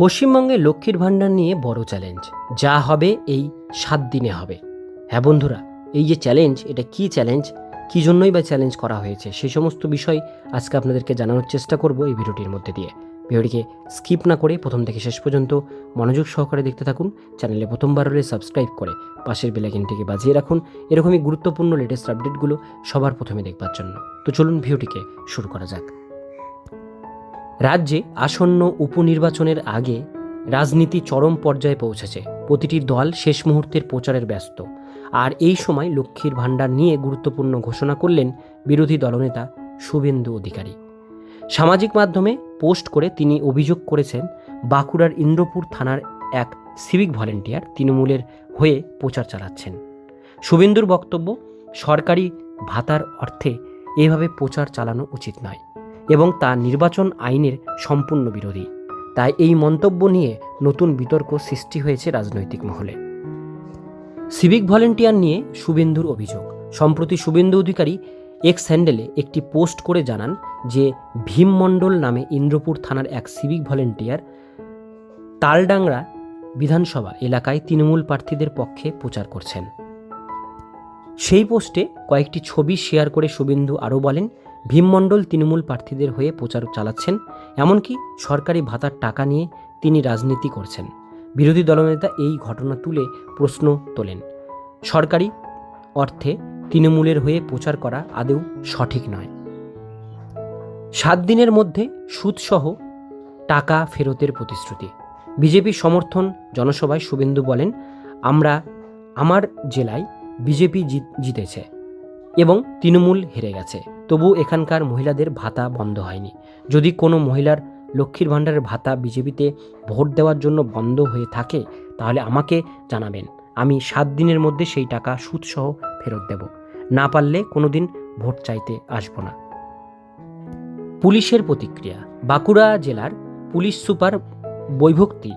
পশ্চিমবঙ্গে লক্ষ্মীর ভাণ্ডার নিয়ে বড় চ্যালেঞ্জ যা হবে এই সাত দিনে হবে। হ্যাঁ বন্ধুরা, এই যে চ্যালেঞ্জ এটা কি চ্যালেঞ্জ কী জন্যই বা চ্যালেঞ্জ করা হয়েছে? সেই সমস্ত বিষয় আজকে আপনাদেরকে জানানোর চেষ্টা করব এই ভিডিওটির মধ্যে দিয়ে। ভিডিওটিকে স্কিপ না করে প্রথম থেকে শেষ পর্যন্ত মনোযোগ সহকারে দেখতে থাকুন। চ্যানেলে প্রথমবার হলে সাবস্ক্রাইব করে পাশের বেলাইকিনটিকে বাজিয়ে রাখুন। এরকমই গুরুত্বপূর্ণ লেটেস্ট আপডেটগুলো সবার প্রথমে দেখবার জন্য। তো চলুন ভিডিওটিকে শুরু করা যাক। রাজ্যে আসন্ন উপনির্বাচনের আগে রাজনীতি চরম পর্যায়ে পৌঁছেছে। প্রতিটি দল শেষ মুহূর্তের প্রচারের ব্যস্ত। আর এই সময় লক্ষ্মীর ভাণ্ডার নিয়ে গুরুত্বপূর্ণ ঘোষণা করলেন বিরোধী দলনেতা শুভেন্দু অধিকারী। সামাজিক মাধ্যমে পোস্ট করে তিনি অভিযোগ করেছেন, বাঁকুড়ার ইন্দ্রপুর থানার এক সিভিক ভলেন্টিয়ার তৃণমূলের হয়ে প্রচার চালাচ্ছেন। শুভেন্দুর বক্তব্য, সরকারি ভাতার অর্থে এভাবে প্রচার চালানো উচিত নয়। এবং তা নির্বাচন আইনের সম্পূর্ণ বিরোধী। তাই এই মন্তব্য নিয়ে নতুন বিতর্ক সৃষ্টি হয়েছে রাজনৈতিক মহলে। সিভিক ভলেন্টিয়ার নিয়ে শুভেন্দুর অভিযোগ। সম্প্রতি শুভেন্দু অধিকারী এক্স হ্যান্ডেলে একটি পোস্ট করে জানান যে, ভীম মণ্ডল নামে ইন্দ্রপুর থানার এক সিভিক ভলেন্টিয়ার তালডাংরা বিধানসভা এলাকায় তৃণমূল প্রার্থীদের পক্ষে প্রচার করছেন। সেই পোস্টে কয়েকটি ছবি শেয়ার করে শুভেন্দু আরও বলেন ভীমমণ্ডল তৃণমূল প্রার্থীদের হয়ে প্রচার চালাচ্ছেন, এমনকি সরকারি ভাতার টাকা নিয়ে তিনি রাজনীতি করছেন। বিরোধী দলনেতা এই ঘটনা তুলে প্রশ্ন তোলেন। সরকারি অর্থে তৃণমূলের হয়ে প্রচার করা আদৌ সঠিক নয়। সাত দিনের মধ্যে সুদসহ টাকা ফেরতের প্রতিশ্রুতি। বিজেপির সমর্থন জনসভায় শুভেন্দু বলেন, আমরা, আমার জেলায় বিজেপি জিতেছে। এবং তৃণমূল হেরে গেছে। তবু এখানকার মহিলাদের ভাতা বন্ধ হয়নি। যদি কোনো মহিলার লক্ষ্মীর ভাণ্ডারের ভাতা বিজেপিতে ভোট দেওয়ার জন্য বন্ধ হয়ে থাকে, তাহলে আমাকে জানাবেন। আমি সাত দিনের মধ্যে সেই টাকা সুদসহ ফেরত দেব। না পারলে কোনো দিন ভোট চাইতে আসব না। পুলিশের প্রতিক্রিয়া। বাঁকুড়া জেলার পুলিশ সুপার বৈভক্তি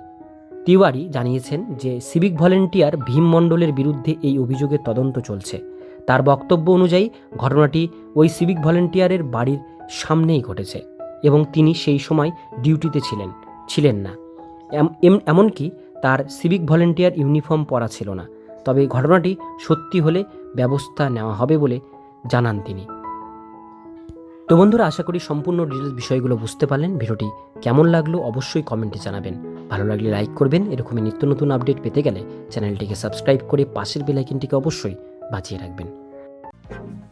তিওয়ারি জানিয়েছেন যে, সিভিক ভলেন্টিয়ার ভীম মণ্ডলের বিরুদ্ধে এই অভিযোগের তদন্ত চলছে। তার বক্তব্য অনুযায়ী ঘটনাটি ওই সিভিক ভলেন্টিয়ারের বাড়ির সামনেই ঘটেছে এবং তিনি সেই সময় ডিউটিতে ছিলেন ছিলেন না। এম- এম- এমনকি তার সিভিক ভলেন্টিয়ার ইউনিফর্ম পরা ছিল না। তবে ঘটনাটি সত্যি হলে ব্যবস্থা নেওয়া হবে বলে জানান তিনি। তো বন্ধুরা, আশা করি সম্পূর্ণ ডিটেলস বিষয়গুলো বুঝতে পারলেন। ভিডিওটি কেমন লাগল অবশ্যই কমেন্টে জানাবেন। ভালো লাগলে লাইক করবেন। এরকমই নিত্য নতুন আপডেট পেতে গেলে চ্যানেলটিকে সাবস্ক্রাইব করে পাশের বেলাইকিনটিকে অবশ্যই বাঁচিয়ে রাখবেন। you